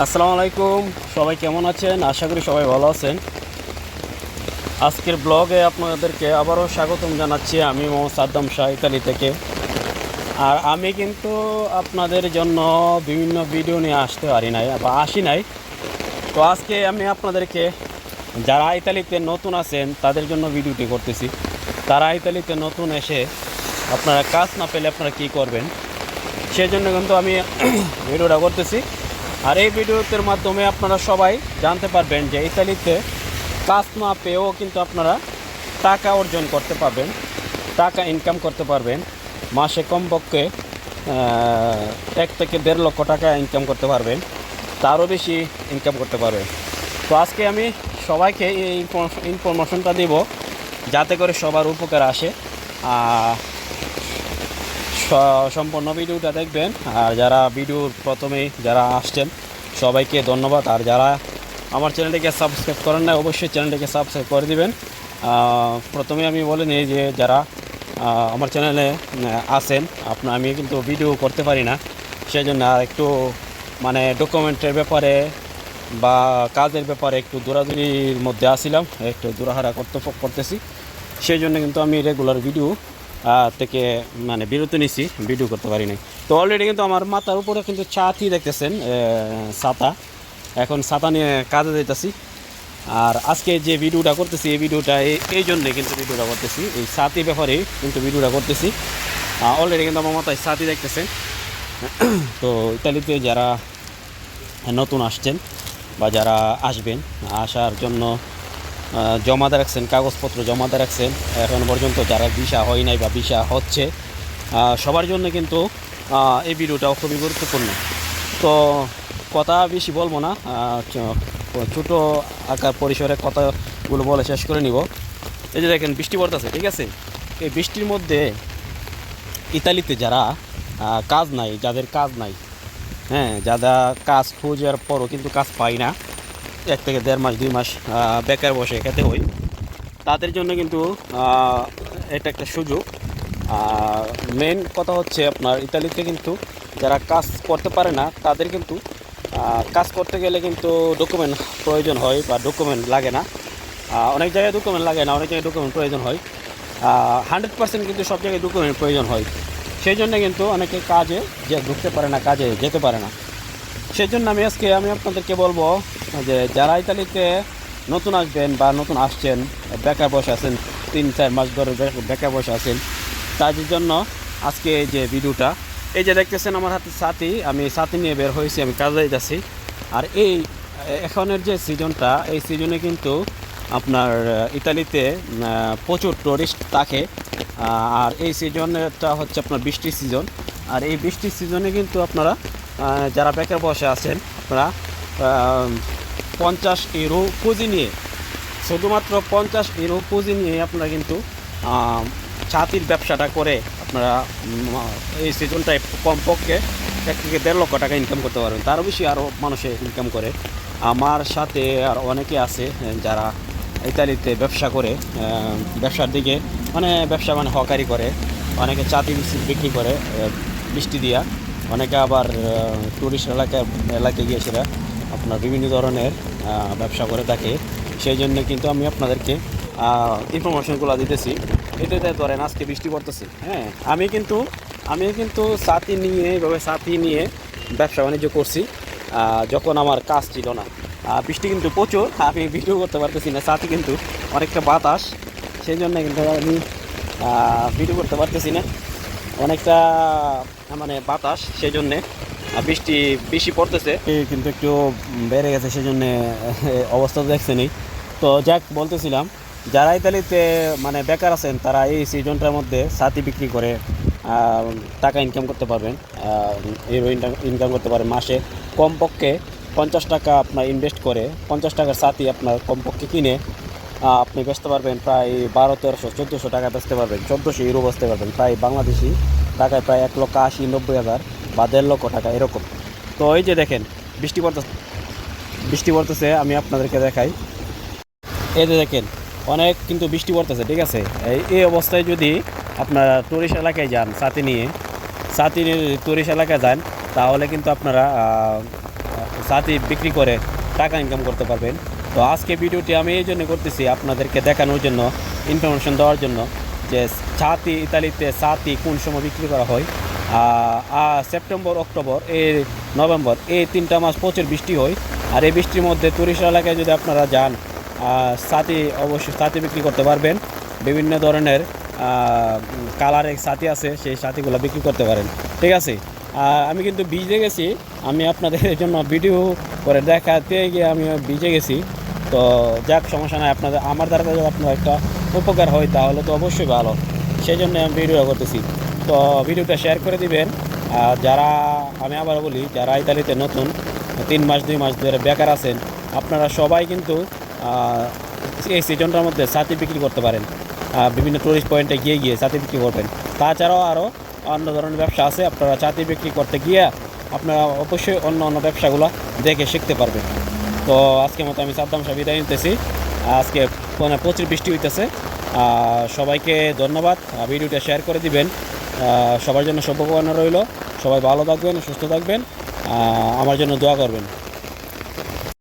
আসসালামু আলাইকুম। সবাই কেমন আছেন? আশা করি সবাই ভালো আছেন। আজকের ব্লগে আপনাদেরকে আবারও স্বাগতম জানাচ্ছি আমি মোহাম্মদ সাদ্দাম শাহ, ইতালি থেকে। আর আমি কিন্তু আপনাদের জন্য বিভিন্ন ভিডিও নিয়ে আসতে পারি নাই বা আসি নাই। তো আজকে আমি আপনাদেরকে, যারা ইতালিতে নতুন আছেন, তাদের জন্য ভিডিওটি করতেছি। তারা ইতালিতে নতুন এসে আপনারা কাজ না পেলে আপনারা কী করবেন? সেই জন্য কিন্তু আমি ভিডিওটা করতেছি। আর এই ভিডিওটির মাধ্যমে আপনারা সবাই জানতে পারবেন যে ইতালিতে কাজ না পেয়েও কিন্তু আপনারা টাকা অর্জন করতে পারবেন, টাকা ইনকাম করতে পারবেন। মাসে কমপক্ষে এক থেকে দেড় লক্ষ টাকা ইনকাম করতে পারবেন, তারও বেশি ইনকাম করতে পারবেন। তো আজকে আমি সবাইকে এই ইনফরমেশনটা দিব, যাতে করে সবার উপকার আসে। সম্পূর্ণ ভিডিওটা দেখবেন। আর যারা ভিডিওর প্রথমেই যারা আসছেন, সবাইকে ধন্যবাদ। আর যারা আমার চ্যানেলটিকে সাবস্ক্রাইব করেন না অবশ্যই চ্যানেলটিকে সাবস্ক্রাইব করে দিবেন। প্রথমে আমি বলে নিই যে যারা আমার চ্যানেলে আসেন আপনার আমি কিন্তু ভিডিও করতে পারি না। সেই জন্য আর একটু মানে ডকুমেন্টের ব্যাপারে বা কাজের ব্যাপারে একটু দৌড়াদৌড়ির মধ্যে আসছিলাম একটু দূরাহারা করতে, করতেছি। সেই জন্য কিন্তু আমি রেগুলার ভিডিও থেকে মানে বিরতি নিছি, ভিডিও করতে পারি নাই। তো অলরেডি কিন্তু আমার মাথার উপরে কিন্তু ছাতি দেখতেছেন ছাতা। এখন ছাতা নিয়ে কাজে যাইতেছি। আর আজকে যে ভিডিওটা করতেছি, এই ভিডিওটা, এই- এই জন্যে কিন্তু ভিডিওটা করতেছি। এই ছাতি ব্যাপারে কিন্তু ভিডিওটা করতেছি। অলরেডি কিন্তু আমার মাথায় ছাতি দেখতেছেন। তো ইতালিতে যারা নতুন আসছেন বা যারা আসবেন, আসার জন্য আহ, জমা দিয়ে রাখছেন কাগজপত্র জমা দিয়ে রাখছেন। এখন পর্যন্ত যারা ভিসা হয় নাই বা ভিসা হচ্ছে সবার জন্য কিন্তু এই ভিডিওটাও খুবই গুরুত্বপূর্ণ। তো কথা বেশি বলব না ছোটো আকার পরিসরে কথাগুলো বলে শেষ করে নিব। এই যে দেখেন বৃষ্টি পড়তেছে ঠিক আছে? এই বৃষ্টির মধ্যে ইতালিতে যারা কাজ নাই যাদের কাজ নাই হ্যাঁ যারা কাজ খোঁজার পরও কিন্তু কাজ পায় না এক থেকে দেড় মাস, দুই মাস বেকার বসে খেতে হয়। তাদের জন্য কিন্তু এটা একটা সুযোগ। মেন কথা হচ্ছে আপনার ইতালিতে কিন্তু যারা কাজ করতে পারে না, তাদের কিন্তু কাজ করতে গেলে কিন্তু ডকুমেন্ট প্রয়োজন হয় বা ডকুমেন্ট লাগে না। অনেক জায়গায় ডকুমেন্ট লাগে না, অনেক জায়গায় ডকুমেন্ট প্রয়োজন হয়। হান্ড্রেড পার্সেন্ট কিন্তু সব জায়গায় ডকুমেন্ট প্রয়োজন হয়। সেই জন্য কিন্তু অনেকে কাজে যে ঢুকতে পারে না, কাজে যেতে পারে না। সেই জন্য আমি আজকে, আমি আপনাদেরকে বলব যে যারা ইতালিতে নতুন আসবেন বা নতুন আসছেন, বেকার বসে আছেন, তিন, চার মাস ধরে বেকার বসে আছেন, তাদের জন্য আজকে এই যে ভিডিওটা, এই যে দেখতেছেন আমার হাতে সাথী আমি সাথী নিয়ে বের হয়েছি, আমি কাজে যাচ্ছি। আর এই, এখনের যে সিজনটা, এই সিজনে কিন্তু আপনার, ইতালিতে প্রচুর টুরিস্ট থাকে। আর এই সিজনটা হচ্ছে আপনার বৃষ্টির সিজন। আর এই বৃষ্টির সিজনে কিন্তু আপনারা যারা বেকার বসে আছেন, আপনারা পঞ্চাশ ইউরো পুঁজি নিয়ে, শুধুমাত্র পঞ্চাশ ইউরো পুঁজি নিয়ে আপনারা কিন্তু ছাতির ব্যবসাটা করে আপনারা এই সিজনটায় কমপক্ষে এক থেকে দেড় লক্ষ টাকা ইনকাম করতে পারবেন। তারও বেশি আরও মানুষে ইনকাম করে। আমার সাথে আর অনেকে আছে, যারা ইতালিতে ব্যবসা করে ব্যবসার দিকে মানে ব্যবসা মানে হকারি করে, অনেকে চাতি বিক্রি করে বৃষ্টি দিয়া, অনেকে আবার টুরিস্ট এলাকায় এলাকায় গিয়ে আপনার বিভিন্ন ধরনের ব্যবসা করে থাকে। সেই জন্য কিন্তু আমি আপনাদেরকে ইনফরমেশনগুলো দিতেছি। এটাতে ধরেন আজকে বৃষ্টি পড়তেছে হ্যাঁ? আমি কিন্তু আমি কিন্তু সাথী নিয়ে এইভাবে সাথী নিয়ে ব্যবসা বাণিজ্য করছি। যখন আমার কাজ ছিল না। বৃষ্টি কিন্তু প্রচুর, আমি ভিডিও করতে পারতেছি না, সাথে কিন্তু অনেকটা বাতাস। সেই জন্য কিন্তু আমি ভিডিও করতে পারতেছি না। অনেকটা মানে বাতাস, সেই জন্যে বৃষ্টি বেশি পড়তেছে। কিন্তু একটু বেড়ে গেছে সেই জন্যে অবস্থা তো দেখছেনই তো যাক, বলতেছিলাম, যারা ইতালিতে মানে বেকার আছেন, তারা এই সিজনটার মধ্যে সাথী বিক্রি করে টাকা ইনকাম করতে পারবেন হিরো ইনকাম করতে পারেন মাসে। কমপক্ষে পঞ্চাশ টাকা আপনার ইনভেস্ট করে, পঞ্চাশ টাকার সাথী আপনার কমপক্ষে কিনে আপনি বেচতে পারবেন প্রায় বারো, তেরোশো, চোদ্দোশো টাকা বেচতে পারবেন, চোদ্দোশো ইউরো বেচতে পারবেন। প্রায় বাংলাদেশি টাকায় প্রায় এক লক্ষ আশি, নব্বই হাজার। বা দেড় লক্ষ টাকা, এরকম। তো এই যে দেখেন, বৃষ্টি পড়তেছে বৃষ্টি পড়তেছে, আমি আপনাদেরকে দেখাই। এই যে দেখেন, অনেক কিন্তু বৃষ্টি পড়তেছে, ঠিক আছে? এই এই অবস্থায় যদি আপনারা টুরিস্ট এলাকায় যান সাথে নিয়ে সাথে নিয়ে যদি টুরিস্ট এলাকায় যান, তাহলে কিন্তু আপনারা সাথী বিক্রি করে টাকা ইনকাম করতে পারবেন। তো আজকে ভিডিওটি আমি এই জন্য করতেছি আপনাদেরকে দেখানোর জন্য ইনফরমেশন দেওয়ার জন্য যে ছাতি, ইতালিতে ছাতি কোন সময় বিক্রি করা হয় সেপ্টেম্বর, অক্টোবর এই নভেম্বর এই তিনটা মাস প্রচুর বৃষ্টি হয়। আর এই বৃষ্টির মধ্যে টুরিস্ট এলাকায় যদি আপনারা যান ছাতি অবশ্যই ছাতি বিক্রি করতে পারবেন। বিভিন্ন ধরনের কালারের ছাতি আছে, সেই ছাতিগুলো বিক্রি করতে পারেন। ঠিক আছে? আমি কিন্তু ভিজে গেছি। আমি আপনাদের জন্য ভিডিও করে দেখাতে গিয়ে আমি ভিজে গেছি। তো যাক, সমস্যা নাই। আপনাদের, আমার দ্বারা যদি আপনার একটা উপকার হয়, তাহলে তো অবশ্যই ভালো। সেই জন্য আমি ভিডিও করতেছি। তো ভিডিওটা শেয়ার করে দিবেন। আর যারা, আমি আবার বলি, যারা ইতালিতে নতুন, তিন মাস, দুই মাস ধরে বেকার আছেন, আপনারা সবাই কিন্তু এই সিজনটার মধ্যে ছাতি বিক্রি করতে পারেন। বিভিন্ন টুরিস্ট পয়েন্টে গিয়ে গিয়ে ছাতি বিক্রি করবেন। তাছাড়াও আরও অন্য ধরনের ব্যবসা আছে, আপনারা ছাতি বিক্রি করতে গিয়ে আপনারা অবশ্যই অন্য অন্য ব্যবসাগুলো দেখে শিখতে পারবেন। তো আজকে মতো আমি সাদ্দাম সাহেব বিদায় নিতেছি। আজকে প্রচুর বৃষ্টি হইতেছে। সবাইকে ধন্যবাদ। ভিডিওটা শেয়ার করে দিবেন। সবার জন্য শুভকামনা রইল। সবাই ভালো থাকবেন সুস্থ থাকবেন। আমার জন্য দোয়া করবেন।